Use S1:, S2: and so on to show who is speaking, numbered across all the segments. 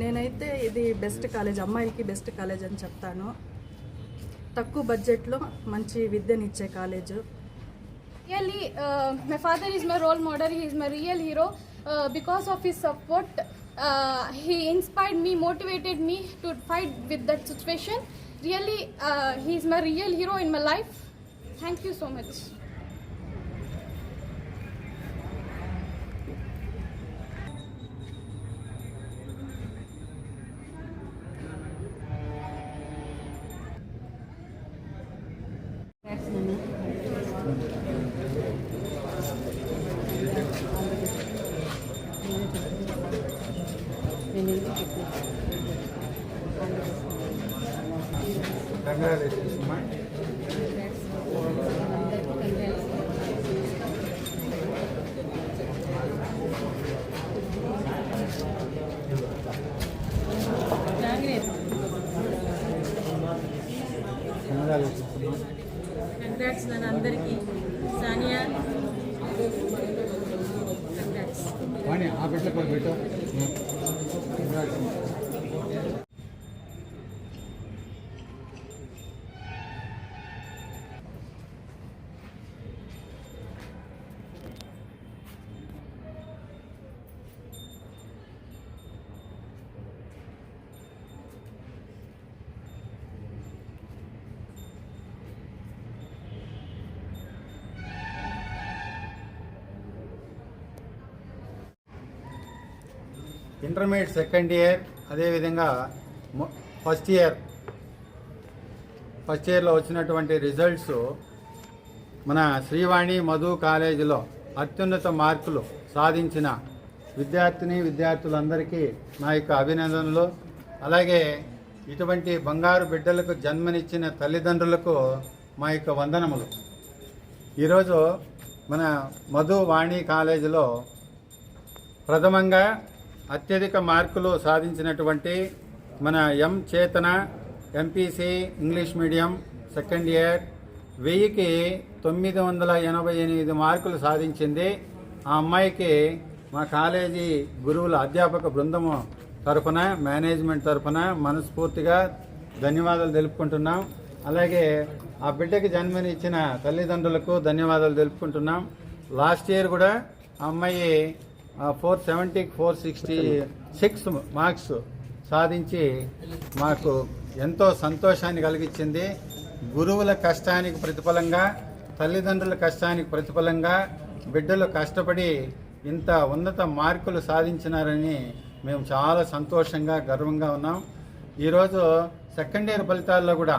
S1: నేనైతే ఇది best college అమ్మాయిలకి బెస్ట్ కాలేజ్ అని చెప్తాను. తక్కువ బడ్జెట్లో మంచి విద్యనిచ్చే college.
S2: Really my father is my role model he is my real hero because of he support he inspired me motivated me to fight with that situation really he is my real hero in my life thank you so much
S3: congratulations అమ్మా
S4: congrats నన్ను అందరికీ Sania congrats
S3: ఆ పెట్టలో కూడా పెట్టు. Congrats intermediate second year అదేవిధంగా first year. First ఇయర్లో వచ్చినటువంటి రిజల్ట్స్ మన శ్రీవాణి మధు కాలేజీలో అత్యున్నత మార్కులు సాధించిన విద్యార్థిని విద్యార్థులందరికీ నా యొక్క అభినందనలు. అలాగే ఇటువంటి బంగారు బిడ్డలకు జన్మనిచ్చిన తల్లిదండ్రులకు మా యొక్క వందనములు. ఈరోజు మన మధు వాణి కాలేజీలో ప్రథమంగా అత్యధిక మార్కులు సాధించినటువంటి మన M Chetana MPC English medium second year వెయ్యికి తొమ్మిది వందల ఎనభై ఎనిమిది మార్కులు సాధించింది. ఆ అమ్మాయికి మా కాలేజీ గురువుల అధ్యాపక బృందము తరఫున మేనేజ్మెంట్ తరఫున మనస్ఫూర్తిగా ధన్యవాదాలు తెలుపుకుంటున్నాం. అలాగే ఆ బిడ్డకి జన్మనిచ్చిన తల్లిదండ్రులకు ధన్యవాదాలు తెలుపుకుంటున్నాం. లాస్ట్ ఇయర్ కూడా ఆ అమ్మాయి ఫోర్ సెవెంటీకి ఫోర్ సిక్స్టీ సిక్స్ మార్క్స్ సాధించి మాకు ఎంతో సంతోషాన్ని కలిగించింది. గురువుల కష్టానికి ప్రతిఫలంగా తల్లిదండ్రుల కష్టానికి ప్రతిఫలంగా బిడ్డలు కష్టపడి ఇంత ఉన్నత మార్కులు సాధించినారని మేము చాలా సంతోషంగా గర్వంగా ఉన్నాం. ఈరోజు సెకండ్ ఇయర్ ఫలితాల్లో కూడా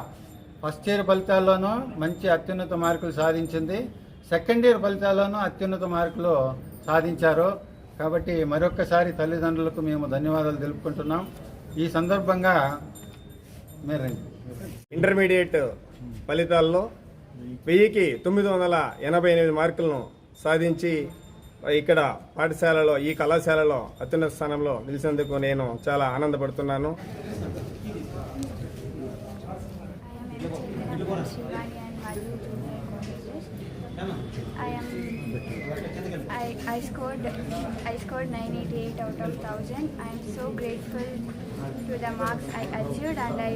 S3: ఫస్ట్ ఇయర్ ఫలితాల్లోనూ మంచి అత్యున్నత మార్కులు సాధించింది. సెకండ్ ఇయర్ ఫలితాల్లోనూ అత్యున్నత మార్కులు సాధించారు. కాబట్టి మరొక్కసారి తల్లిదండ్రులకు మేము ధన్యవాదాలు తెలుపుకుంటున్నాం. ఈ సందర్భంగా మీరు.
S5: ఇంటర్మీడియట్ ఫలితాల్లో వెయ్యికి తొమ్మిది వందల ఎనభై ఎనిమిది మార్కులను సాధించి ఇక్కడ పాఠశాలలో ఈ కళాశాలలో అత్యున్నత స్థానంలో నిలిచినందుకు నేను చాలా ఆనందపడుతున్నాను.
S6: I am I, I scored I scored 988 out of 1000. I am so grateful to the marks I achieved and I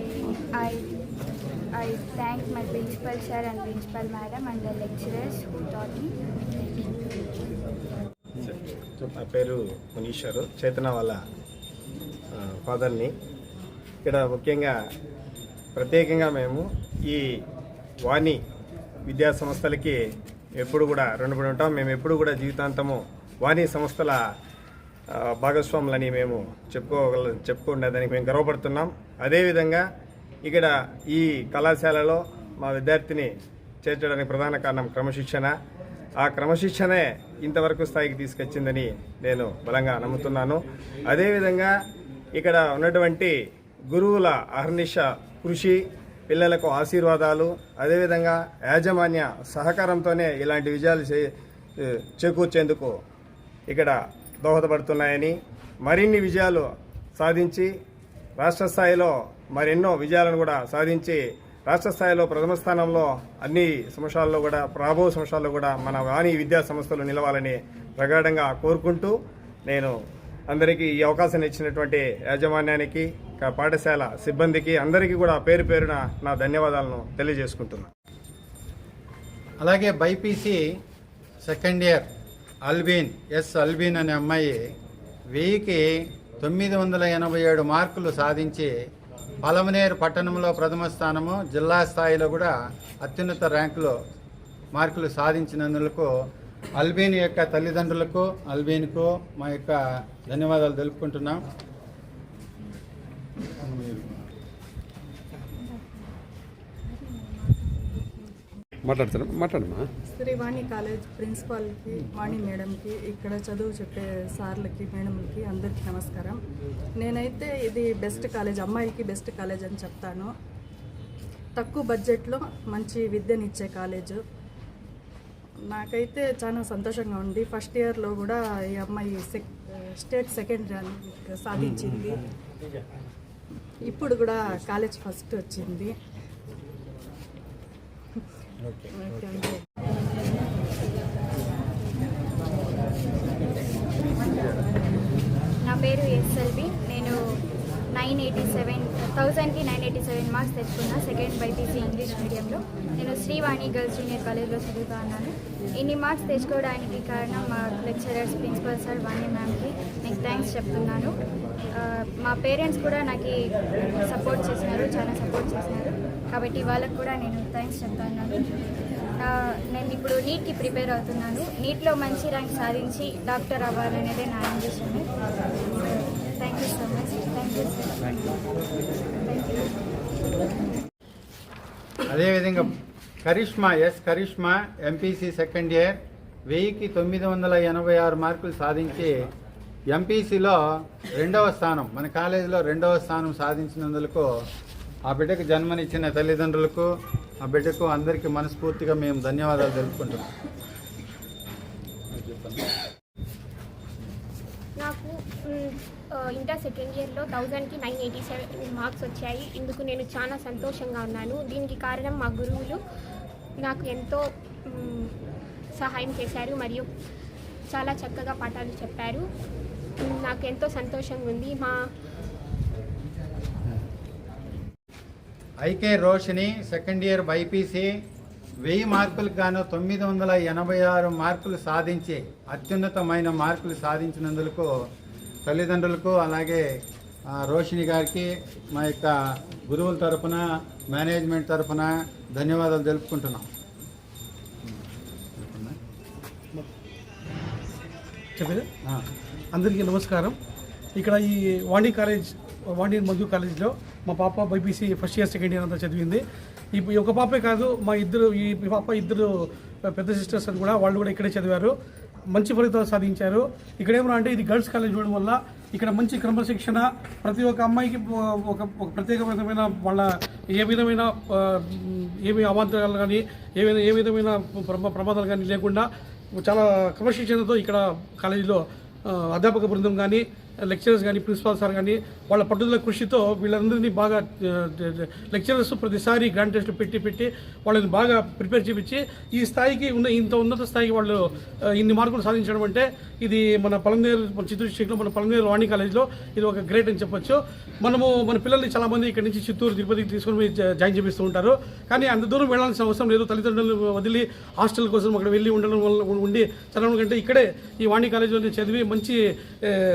S6: I I thank my principal sir and principal madam and the lecturers who taught me.
S5: నా పేరు మునీశ్వరు చేతన వాళ్ళ ఫాదర్ని ఇక్కడ ముఖ్యంగా ప్రత్యేకంగా మేము ఈ వాణి విద్యా సంస్థలకి ఎప్పుడు కూడా రుణపడి ఉంటాం. మేము ఎప్పుడు కూడా జీవితాంతము వాణి సంస్థల భాగస్వాములని మేము చెప్పుకోగల చెప్పుకునేదానికి మేము గర్వపడుతున్నాం. అదేవిధంగా ఇక్కడ ఈ కళాశాలలో మా విద్యార్థిని చేర్చడానికి ప్రధాన కారణం క్రమశిక్షణ. ఆ క్రమశిక్షణే ఇంతవరకు స్థాయికి తీసుకొచ్చిందని నేను బలంగా నమ్ముతున్నాను. అదేవిధంగా ఇక్కడ ఉన్నటువంటి గురువుల అహర్నిశ కృషి పిల్లలకు ఆశీర్వాదాలు అదేవిధంగా యాజమాన్య సహకారంతోనే ఇలాంటి విజయాలు చే చేకూర్చేందుకు ఇక్కడ దోహదపడుతున్నాయని మరిన్ని విజయాలు సాధించి రాష్ట్ర స్థాయిలో మరెన్నో విజయాలను కూడా సాధించి రాష్ట్ర స్థాయిలో ప్రథమ స్థానంలో అన్ని సంవత్సరాల్లో కూడా రాబో సంవత్సరాల్లో కూడా మన వాణి విద్యా సంస్థలు నిలవాలని ప్రగాఢంగా కోరుకుంటూ నేను అందరికీ ఈ అవకాశాన్ని ఇచ్చినటువంటి యాజమాన్యానికి పాఠశాల సిబ్బందికి అందరికీ కూడా పేరు పేరున నా ధన్యవాదాలను తెలియజేసుకుంటున్నాను
S3: అలాగే BiPC second year Albeen S Albeen అనే అమ్మాయి వెయ్యికి తొమ్మిది వందల ఎనభై ఏడు మార్కులు సాధించి పలమనేరు పట్టణంలో ప్రథమ స్థానము జిల్లా స్థాయిలో కూడా అత్యున్నత ర్యాంకులో మార్కులు సాధించినందుకు అల్బీన్ యొక్క తల్లిదండ్రులకు అల్బీన్కు మా యొక్క ధన్యవాదాలు తెలుపుకుంటున్నాం.
S7: మాట్లాడతారా మాట్లాడమ్మా.
S1: శ్రీవాణి కాలేజ్ ప్రిన్సిపాల్కి వాణి మేడంకి ఇక్కడ చదువు చెప్పే సార్లకి మేడంలకి అందరికీ నమస్కారం. నేనైతే ఇది బెస్ట్ కాలేజ్ అమ్మాయిలకి బెస్ట్ కాలేజ్ అని చెప్తాను. తక్కువ బడ్జెట్లో మంచి విద్యనిచ్చే కాలేజు. నాకైతే చాలా సంతోషంగా ఉంది. ఫస్ట్ ఇయర్లో కూడా ఈ అమ్మాయి సెక్ స్టేట్ సెకండ్ ర్యాంక్ సాధించింది. ఇప్పుడు కూడా కాలేజ్ ఫస్ట్ వచ్చింది.
S6: నా పేరు ఎస్ఎల్బి. నేను నైన్ ఎయిటీ సెవెన్ థౌజండ్కి నైన్ ఎయిటీ సెవెన్ మార్క్స్ తెచ్చుకున్నా సెకండ్ బైపీసీ ఇంగ్లీష్ మీడియంలో. నేను శ్రీవాణి గర్ల్స్ జూనియర్ కాలేజ్లో చదువుతా ఉన్నాను. ఇన్ని మార్క్స్ తెచ్చుకోవడానికి కారణం మా లెక్చరర్స్ ప్రిన్సిపల్ సార్ వాణి మ్యామ్కి నేను థ్యాంక్స్ చెప్తున్నాను. మా పేరెంట్స్ కూడా నాకు సపోర్ట్ చేసినారు చాలా సపోర్ట్ చేసినారు. కాబట్టి వాళ్ళకు కూడా నేను థ్యాంక్స్ చెప్తున్నాను. ఆ, నేను ఇప్పుడు నీట్కి ప్రిపేర్ అవుతున్నాను. నీట్లో మంచి ర్యాంక్ సాధించి డాక్టర్ అవ్వాలనేదే నా ambition thank you so much thank you
S3: అదేవిధంగా Karishma S Karishma MPC second year వెయ్యికి తొమ్మిది వందల ఎనభై ఆరు మార్కులు సాధించి ఎంపీసీలో రెండవ స్థానం మన కాలేజీలో రెండవ స్థానం సాధించినందుకు ఆ బిడ్డకు జన్మనిచ్చిన తల్లిదండ్రులకు ఆ బిడ్డకు అందరికీ మనస్ఫూర్తిగా మేము ధన్యవాదాలు తెలుపుకుంటున్నాం.
S8: నాకు ఇంటర్ సెకండ్ ఇయర్లో థౌజండ్కి నైన్ ఎయిటీ సెవెన్ మార్క్స్ వచ్చాయి. ఇందుకు నేను చాలా సంతోషంగా ఉన్నాను. దీనికి కారణం మా గురువులు నాకు ఎంతో సహాయం చేశారు మరియు చాలా చక్కగా పాఠాలు చెప్పారు. నాకు ఎంతో సంతోషంగా ఉంది. మా
S3: IK Roshini second year BiPC వెయ్యి మార్కులకు గాను తొమ్మిది వందల ఎనభై ఆరు మార్కులు సాధించి అత్యున్నతమైన మార్కులు సాధించినందుకు తల్లిదండ్రులకు అలాగే రోషిని గారికి మా యొక్క గురువుల తరపున మేనేజ్మెంట్ తరపున ధన్యవాదాలు తెలుపుకుంటున్నాం.
S9: అందరికీ నమస్కారం. ఇక్కడ ఈ వాణి కాలేజ్ వాణి మధు కాలేజ్లో మా పాప BiPC first year second year అంతా చదివింది. ఈ ఒక పాపే కాదు మా ఇద్దరు ఈ పాప ఇద్దరు పెద్ద సిస్టర్స్ అని కూడా వాళ్ళు కూడా ఇక్కడే చదివారు. మంచి ఫలితాలు సాధించారు. ఇక్కడ ఏమన్నా అంటే ఇది గర్ల్స్ కాలేజ్ చూడడం వల్ల ఇక్కడ మంచి క్రమశిక్షణ ప్రతి ఒక్క అమ్మాయికి ఒక ఒక ప్రత్యేకమైన వాళ్ళ ఏ విధమైన ఏమి అవాంతరాలు కానీ ఏ ఏ విధమైన ప్రమాదాలు కానీ లేకుండా చాలా క్రమశిక్షణతో ఇక్కడ కాలేజీలో అధ్యాపక బృందం కానీ లెక్చరర్స్ కానీ ప్రిన్సిపాల్ సార్ కానీ వాళ్ళ పట్టుదల కృషితో వీళ్ళందరినీ బాగా లెక్చరర్స్ ప్రతిసారి గ్రాండ్ టెస్ట్లు పెట్టి పెట్టి వాళ్ళని బాగా ప్రిపేర్ చేపించి ఈ స్థాయికి ఉన్న ఇంత ఉన్నత స్థాయికి వాళ్ళు ఇన్ని మార్కులు సాధించడం అంటే ఇది మన పలనేరు మన చిత్తూరు డిస్టిక్లో మన పలనేరు వాణి కాలేజ్లో ఇది ఒక గ్రేట్ అని చెప్పొచ్చు. మనము మన పిల్లల్ని చాలామంది ఇక్కడ నుంచి చిత్తూరు తిరుపతికి తీసుకొని జాయిన్ చేపిస్తూ ఉంటారు. కానీ అంత దూరం వెళ్ళాల్సిన అవసరం లేదు. తల్లిదండ్రులు వదిలి హాస్టల్ కోసం అక్కడ వెళ్ళి ఉండడం వల్ల ఉండి చదవడం కంటే ఇక్కడే ఈ వాణి కాలేజీలో చదివి మంచి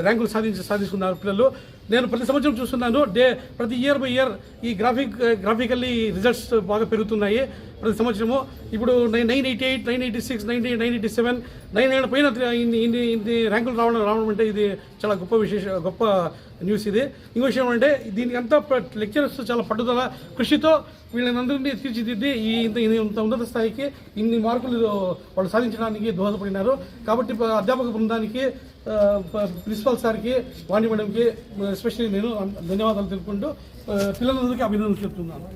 S9: ర్యాంకులు ర్యాంకులు సాధించి సాధించుకున్నారు పిల్లలు. నేను ప్రతి సంవత్సరం చూస్తున్నాను డే ప్రతి ఇయర్ బై ఇయర్ ఈ గ్రాఫిక్ గ్రాఫికల్లీ రిజల్ట్స్ బాగా పెరుగుతున్నాయి ప్రతి సంవత్సరము. ఇప్పుడు nine nine eighty eight nine eighty six nine nine eighty seven nine nine పైన ఇన్ని ఇన్ని ఇన్ని ర్యాంకులు రావడం రావడం అంటే ఇది చాలా గొప్ప విశేష గొప్ప న్యూస్ ఇది. ఇంకో విషయం అంటే దీనికంతా లెక్చరర్స్ చాలా పట్టుదల కృషితో వీళ్ళందరినీ తీర్చిదిద్ది ఈ ఇంత ఇంత ఉన్నత స్థాయికి ఇన్ని మార్కులు వాళ్ళు సాధించడానికి దోహదపడినారు. కాబట్టి అధ్యాపక బృందానికి ప్రిన్సిపాల్ సార్కి వాణి మేడంకి ఎస్పెషల్లీ నేను ధన్యవాదాలు తెలుపుకుంటూ ఆ, పిల్లలందరికీ అభినందనలు చెప్తున్నాను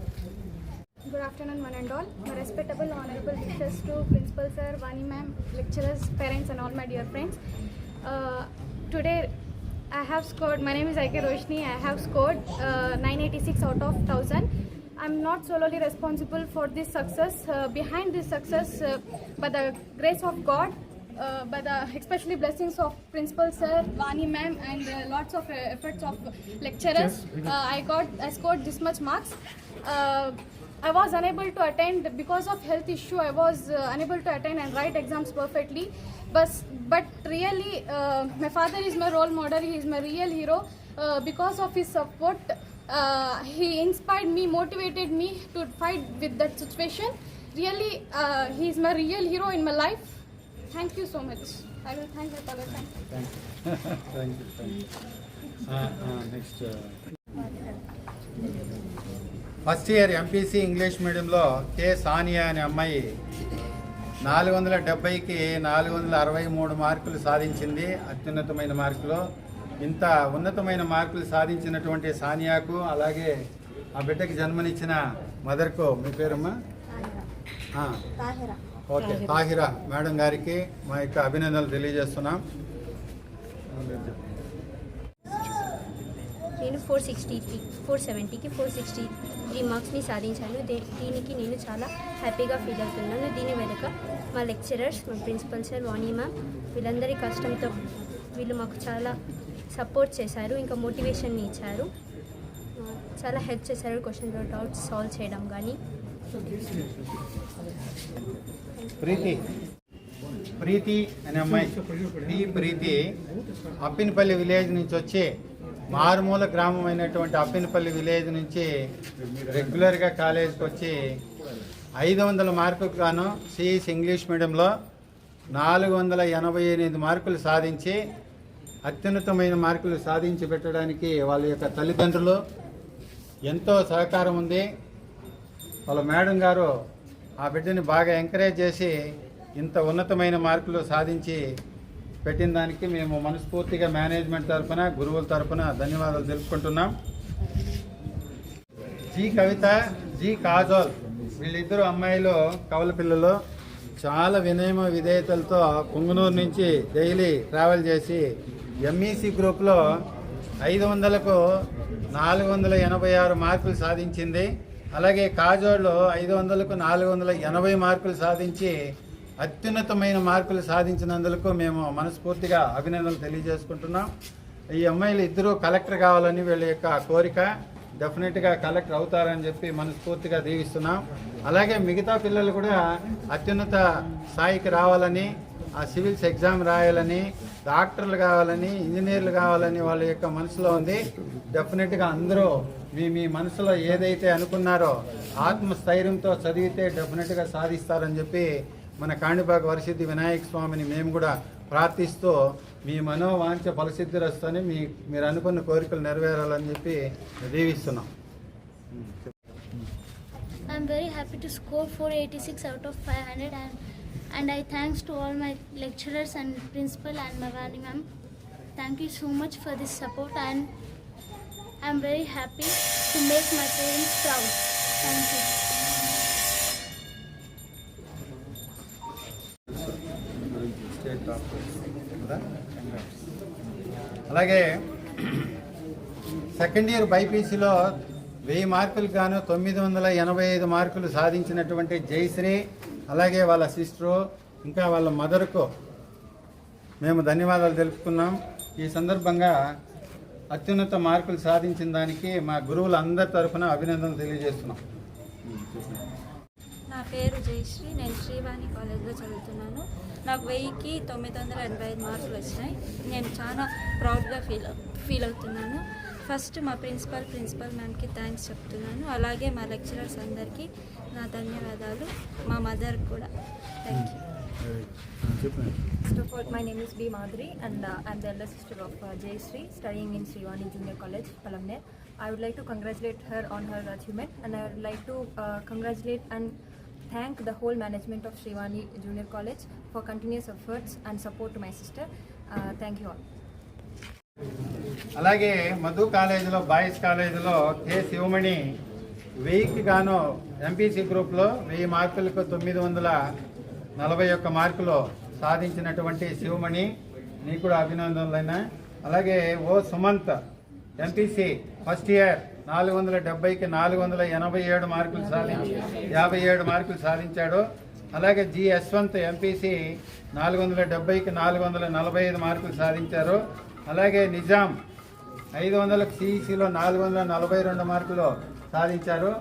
S2: Good afternoon, one and all. My respectable, honorable wishes to Principal Sir, Vani Ma'am, lecturers, parents, and all my dear friends. Uh, today, I have scored. My name is Aike Roshni. I have scored uh, 986 out of 1000. I'm not solely responsible for this success. Uh, behind this success, uh, by the grace of God uh, by the especially blessings of principal sir, Vani ma'am, and uh, lots of uh, efforts of lecturers. Uh, I got I scored this much marks. Uh, I was unable to attend because of health issue. I was uh, unable to attend and write exams perfectly. But but really, uh, my father is my role model. He is my real hero. Uh, because of his support, uh, he inspired me, motivated me to fight with that situation. Really, uh, he is my real hero in my life. Thank you so much. I will thank my father. Thank you.
S3: Thank you thank you next first year MPC English మీడియంలో K Sania అనే అమ్మాయి నాలుగు వందల డెబ్బైకి నాలుగు వందల అరవై మూడు మార్కులు సాధించింది. అత్యున్నతమైన మార్కులు. ఇంత ఉన్నతమైన మార్కులు సాధించినటువంటి సానియాకు అలాగే ఆ బిడ్డకి జన్మనిచ్చిన మదర్కు మీ పేరమ్మా? ఆ, ఓకే. తాహిరా మేడం గారికి మా యొక్క అభినందనలు తెలియజేస్తున్నాం.
S8: నేను ఫోర్ సిక్స్టీ త్రీ ఫోర్ సెవెంటీకి ఫోర్ సిక్స్టీ త్రీ మార్క్స్ని సాధించాను. దీనికి నేను చాలా హ్యాపీగా ఫీల్ అవుతున్నాను. దీని వెనుక మా లెక్చరర్స్ మా ప్రిన్సిపల్ సార్ వాణి మ్యామ్ వీళ్ళందరి కష్టంతో వీళ్ళు మాకు చాలా సపోర్ట్ చేశారు ఇంకా మోటివేషన్ని ఇచ్చారు. చాలా హెల్ప్ చేశారు క్వశ్చన్లో డౌట్స్ సాల్వ్ చేయడం కానీ.
S3: ప్రీతి. ప్రీతి అనే అమ్మాయి. ఈ ప్రీతి అప్పినపల్లి విలేజ్ నుంచి వచ్చి మారుమూల గ్రామం అయినటువంటి అప్పినపల్లి విలేజ్ నుంచి రెగ్యులర్గా కాలేజీకి వచ్చి ఐదు వందల మార్కులకు గాను సిఈసి ఇంగ్లీష్ మీడియంలో నాలుగు వందల ఎనభై ఎనిమిది మార్కులు సాధించి అత్యున్నతమైన మార్కులు సాధించి పెట్టడానికి వాళ్ళ యొక్క తల్లిదండ్రులు ఎంతో సహకారం ఉంది. వాళ్ళ మేడం గారు ఆ బిడ్డని బాగా ఎంకరేజ్ చేసి ఇంత ఉన్నతమైన మార్కులు సాధించి పెట్టిన దానికి మేము మనస్ఫూర్తిగా మేనేజ్మెంట్ తరఫున గురువుల తరఫున ధన్యవాదాలు తెలుపుకుంటున్నాం. జీ కవిత జీ కాజోల్ వీళ్ళిద్దరు అమ్మాయిలు కవల పిల్లలు చాలా వినయమ విధేయతలతో పుంగనూరు నుంచి డైలీ ట్రావెల్ చేసి ఎంఈసి గ్రూప్లో ఐదు వందలకు నాలుగు వందల ఎనభై ఆరు మార్కులు సాధించింది. అలాగే కాజోడ్లో ఐదు వందలకు నాలుగు వందల ఎనభై మార్కులు సాధించి అత్యున్నతమైన మార్కులు సాధించినందుకు మేము మనస్ఫూర్తిగా అభినందనలు తెలియజేసుకుంటున్నాం. ఈ అమ్మాయిలు ఇద్దరూ కలెక్టర్ కావాలని వీళ్ళ యొక్క కోరిక. డెఫినెట్గా కలెక్టర్ అవుతారని చెప్పి మనస్ఫూర్తిగా దీవిస్తున్నాం. అలాగే మిగతా పిల్లలు కూడా అత్యున్నత స్థాయికి రావాలని ఆ సివిల్స్ ఎగ్జామ్ రాయాలని డాక్టర్లు కావాలని ఇంజనీర్లు కావాలని వాళ్ళ యొక్క మనసులో ఉంది. డెఫినెట్గా అందరూ మీ మీ మనసులో ఏదైతే అనుకున్నారో ఆత్మస్థైర్యంతో చదివితే డెఫినెట్గా సాధిస్తారని చెప్పి మన కాణిపాక వరసిద్ధి వినాయక స్వామిని మేము కూడా ప్రార్థిస్తూ మీ మనోవాంఛ ఫలసిద్ధిరస్తని మీ మీరు అనుకున్న కోరికలు నెరవేరాలని చెప్పి దీవిస్తున్నాం.
S6: I'm very happy to score 486 out of 500 and, and I thanks to all my lecturers and principal and Marani ma'am thank you so much for this support and I'm very happy to make my parents proud thank you
S3: అలాగే second year బైపీసీలో వెయ్యి మార్కులు గాను తొమ్మిది వందల ఎనభై ఐదు మార్కులు సాధించినటువంటి జయశ్రీ అలాగే వాళ్ళ సిస్టరు ఇంకా వాళ్ళ మదర్కు మేము ధన్యవాదాలు తెలుపుకున్నాం. ఈ సందర్భంగా అత్యున్నత మార్కులు సాధించిన దానికి మా గురువులందరి తరఫున అభినందనలు తెలియజేస్తున్నాం.
S10: నా పేరు జయశ్రీ. నేను శ్రీవాణి కాలేజ్లో చదువుతున్నాను. నాకు వెయ్యికి తొమ్మిది వందల ఎనభై ఐదు మార్కులు వచ్చినాయి. నేను చాలా ప్రౌడ్గా ఫీల్ ఫీల్ అవుతున్నాను. ఫస్ట్ మా ప్రిన్సిపల్ ప్రిన్సిపల్ మ్యామ్కి థ్యాంక్స్ చెప్తున్నాను. అలాగే మా లెక్చరర్స్ అందరికీ నా ధన్యవాదాలు మా మదర్ కూడా thank you
S11: First of all, my name is B. Madhuri and uh, I'm the elder sister of uh, Jay Sri, studying in Srivani Junior College, Palamner. I would like to congratulate her on her achievement and I would like to uh, congratulate and thank the whole management of Srivani Junior College for continuous efforts and support to my sister. Uh, thank you all.
S3: అలాగే మధు కాలేజీలో boys కాలేజీలో K Sivamani వెయ్యికి గాను MPC గ్రూప్లో వెయ్యి మార్కులకు తొమ్మిది వందల నలభై ఒక్క మార్కులు సాధించినటువంటి శివమణి నీకు కూడా అభినందనలైనా. అలాగే ఓ సుమంత్ ఎంపీసీ ఫస్ట్ ఇయర్ నాలుగు వందల డెబ్బైకి నాలుగు వందల ఎనభై ఏడు మార్కులు సాధించి యాభై ఏడు మార్కులు సాధించాడు. అలాగే జి యశ్వంత్ ఎంపీసీ నాలుగు వందల డెబ్బైకి నాలుగు వందల నలభై ఐదు మార్కులు సాధించారు. అలాగే నిజాం ఐదు వందలకు సిఈసిలో నాలుగు వందల నలభై రెండు మార్కులు సాధించారు.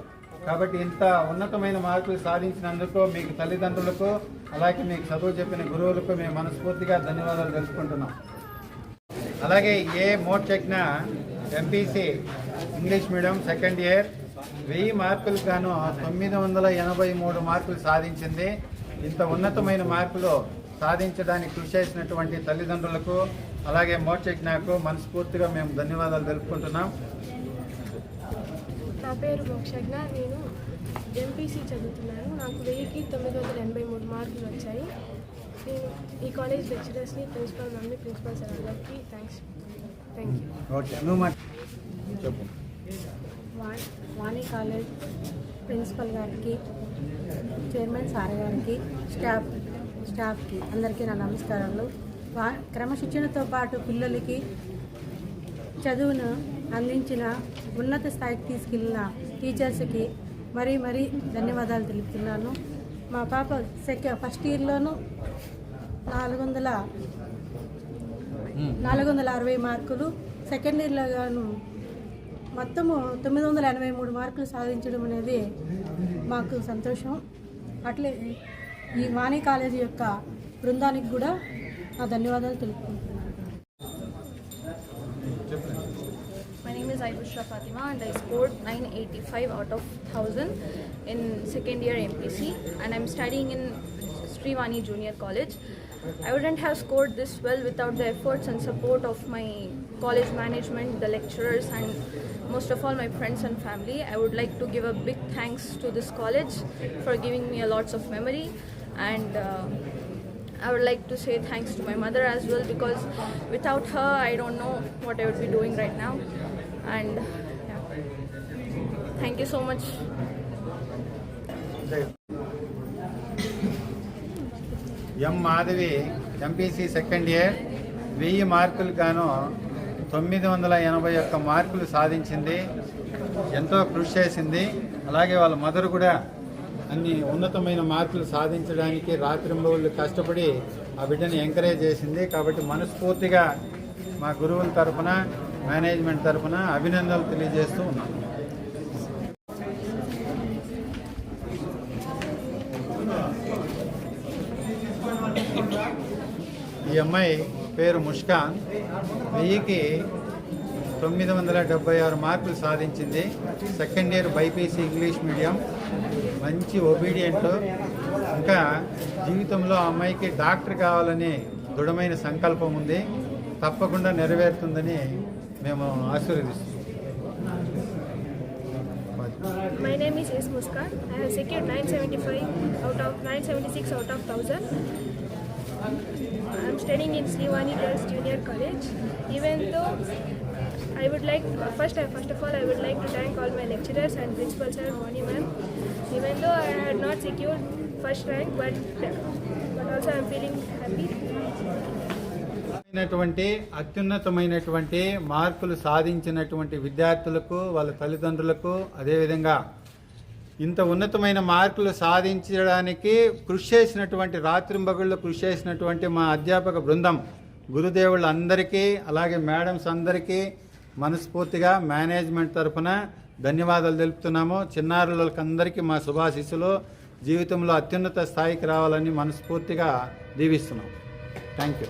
S3: కాబట్టి ఇంత ఉన్నతమైన మార్కులు సాధించినందుకు మీకు తల్లిదండ్రులకు అలాగే మీకు చదువు చెప్పిన గురువులకు మేము మనస్ఫూర్తిగా ధన్యవాదాలు తెలుసుకుంటున్నాం అలాగే ఏ మోడ్ చెక్న MPC English medium second year వెయ్యి మార్కులు గాను తొమ్మిది వందల ఎనభై మూడు మార్కులు సాధించింది. ఇంత ఉన్నతమైన మార్కులు సాధించడానికి కృషి చేసినటువంటి తల్లిదండ్రులకు అలాగే మోడ్చెక్నాకు మనస్ఫూర్తిగా మేము ధన్యవాదాలు తెలుపుకుంటున్నాం.
S2: నా పేరు మోక్షజ్ఞ నేను ఎంపీసీ చదువుతున్నాను. నాకు వెయ్యికి తొమ్మిది వందల ఎనభై మూడు మార్కులు వచ్చాయి. నేను ఈ కాలేజ్ లెక్చరర్స్ని ప్రిన్సిపల్ మ్యామ్ని ప్రిన్సిపల్ సార్ అందరికీ
S3: thanks thank you
S4: Vani college principal గారికి చైర్మన్ సార్ గారికి స్టాఫ్ స్టాఫ్కి అందరికీ నా నమస్కారాలు. వా క్రమశిక్షణతో పాటు పిల్లలకి చదువును అందించిన ఉన్నత స్థాయికి తీసుకెళ్ళిన టీచర్స్కి మరీ మరీ ధన్యవాదాలు తెలుపుతున్నాను. మా పాప సెకండ్ ఫస్ట్ ఇయర్లోనూ నాలుగు వందల నాలుగు వందల అరవై మార్కులు సెకండ్ ఇయర్లో గాను మొత్తము తొమ్మిది వందల ఎనభై మూడు మార్కులు సాధించడం అనేది మాకు సంతోషం. అట్లే ఈ వాణి కాలేజీ యొక్క బృందానికి కూడా నా ధన్యవాదాలు తెలుపుకుంటున్నాను.
S11: And I scored 985 out of 1000 in second year MPC and I'm studying in Srivani Junior College. I wouldn't have scored this well without the efforts and support of my college management, the lecturers and most of all my friends and family. I would like to give a big thanks to this college for giving me a lots of memory and uh, I would like to say thanks to my mother as well because without her I don't know what I would be doing right now and thank you so much
S3: M Madhavi MPC second year వెయ్యి మార్కులు గాను తొమ్మిది వందల ఎనభై ఒక్క మార్కులు సాధించింది ఎంతో కృషి చేసింది. అలాగే వాళ్ళ మదర్ కూడా అన్ని ఉన్నతమైన మార్కులు సాధించడానికి రాత్రింబవుళ్ళు కష్టపడి ఆ బిడ్డని ఎంకరేజ్ చేసింది. కాబట్టి మనస్ఫూర్తిగా మా గురువుల తరపున మేనేజ్మెంట్ తరఫున అభినందనలు తెలియజేస్తూ ఉన్నాం ఈ అమ్మాయి పేరు ముష్కాన్ వెయ్యికి తొమ్మిది వందల డెబ్బై ఆరు మార్కులు సాధించింది second year BiPC English medium మంచి ఒబీడియంట్ ఇంకా జీవితంలో ఆ అమ్మాయికి డాక్టర్ కావాలని దృఢమైన సంకల్పం ఉంది తప్పకుండా నెరవేరుతుందని మేము ఆశీర్వదిస్తున్నాం
S2: My name is S. Muskan. I have secured 975 out of 976 out of 1000. I'm studying in Srivani Girls Junior College. Even though I would like first, first of all, I would like to thank all my lecturers and principal sir, Moni ma'am. Even though I had not secured first rank, but but also I'm feeling happy.
S3: అయినటువంటి అత్యున్నతమైనటువంటి మార్కులు సాధించినటువంటి విద్యార్థులకు వాళ్ళ తల్లిదండ్రులకు అదేవిధంగా ఇంత ఉన్నతమైన మార్కులు సాధించడానికి కృషి చేసినటువంటి రాత్రింబగుళ్ళు కృషి చేసినటువంటి మా అధ్యాపక బృందం గురుదేవుళ్ళందరికీ అలాగే మేడమ్స్ అందరికీ మనస్ఫూర్తిగా మేనేజ్మెంట్ తరఫున ధన్యవాదాలు తెలుపుతున్నాము. చిన్నారులకందరికీ మా శుభాశిస్సులు. జీవితంలో అత్యున్నత స్థాయికి రావాలని మనస్ఫూర్తిగా దీవిస్తున్నాం. Thank you